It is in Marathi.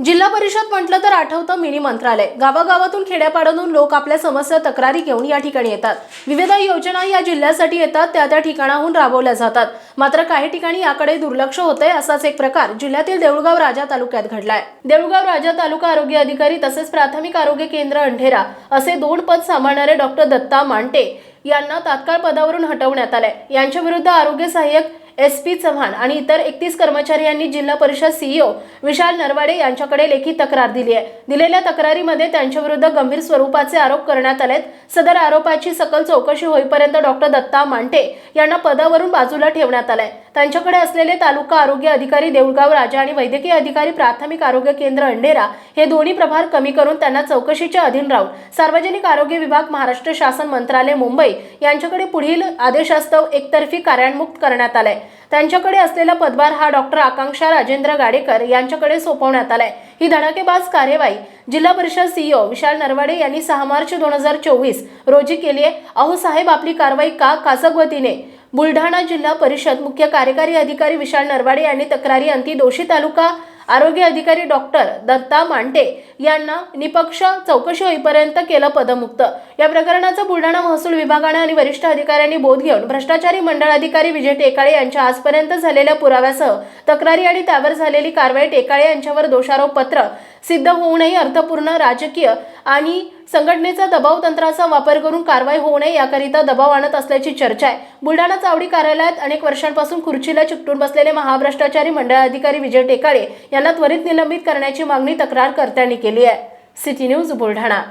जिल्हा परिषद म्हटलं तर आठवतं मिनी मंत्रालय. गावागावातून खेड्यापाड्यातून लोक आपल्या समस्या तक्रारी घेऊन या ठिकाणी येतात. विविध योजना या जिल्ह्यासाठी येतात त्या त्या ठिकाणाहून राबवल्या जातात. मात्र काही ठिकाणी याकडे दुर्लक्ष होतंय असाच एक प्रकार जिल्ह्यातील देऊळगाव राजा तालुक्यात घडलाय. देऊळगाव राजा तालुका आरोग्य अधिकारी तसेच प्राथमिक आरोग्य केंद्र अंढेरा असे दोन पद सांभाळणारे डॉक्टर दत्ता मांटे यांना तात्काळ पदावरून हटवण्यात आलंय. यांच्या विरुद्ध आरोग्य सहाय्यक एस पी चव्हाण आणि इतर एकतीस कर्मचारी यांनी जिल्हा परिषद सीईओ विशाल नरवाडे यांच्याकडे लेखी तक्रार दिली आहे. दिलेल्या तक्रारीमध्ये त्यांच्याविरुद्ध गंभीर स्वरूपाचे आरोप करण्यात आलेत. सदर आरोपाची सकल चौकशी होईपर्यंत डॉक्टर दत्ता मांटे यांना पदावरून बाजूला ठेवण्यात आलंय. त्यांच्याकडे असलेले तालुका आरोग्य अधिकारी देऊळगाव राजा आणि वैद्यकीय अधिकारी प्राथमिक आरोग्य केंद्र अंडेरा हे दोन्ही प्रभार कमी करून त्यांना चौकशीच्या अधीन राहून सार्वजनिक आरोग्य विभाग महाराष्ट्र शासन मंत्रालय मुंबई यांच्याकडे पुढील आदेशास्तव एकतर्फी कार्यान्मुक्त करण्यात आलाय. त्यांच्याकडे असलेला पदभार हा डॉक्टर आकांक्षा राजेंद्र गाडेकर यांच्याकडे सोपवण्यात आलाय. ही धडाकेबाज कार्यवाही जिल्हा परिषद सीईओ विशाल नरवाडे यांनी सहा मार्च दोन हजार चोवीस रोजी केली आहे. अहो साहेब आपली कारवाई का कासगवतीने बुलढाणा जिल्हा परिषद मुख्य कार्यकारी अधिकारी विशाल नरवाडे यांनी तक्रारी अंती दोषी तालुका आरोग्य अधिकारी डॉक्टर दत्ता मांडे यांना निपक्ष चौकशी होईपर्यंत केलं पदमुक्त. या प्रकरणाचा बुलढाणा महसूल विभागाने आणि वरिष्ठ अधिकाऱ्यांनी बोध घेऊन भ्रष्टाचारी मंडळ अधिकारी विजय टेकाळे यांच्या आजपर्यंत झालेल्या पुराव्यासह तक्रारी आणि त्यावर झालेली कारवाई टेकाळे यांच्यावर दोषारोप पत्र सिद्ध होऊनही अर्थपूर्ण राजकीय आणि संघटनेचा दबाव तंत्राचा वापर करून कारवाई होऊ नये याकरिता दबाव आणत असल्याची चर्चा आहे. बुलढाणा चावडी कार्यालयात अनेक वर्षांपासून खुर्चीला चिकटून बसलेले महाभ्रष्टाचारी मंडळ अधिकारी विजय टेकाळे यांना त्वरित निलंबित करण्याची मागणी तक्रारकर्त्यांनी केली आहे. City news Buldhana.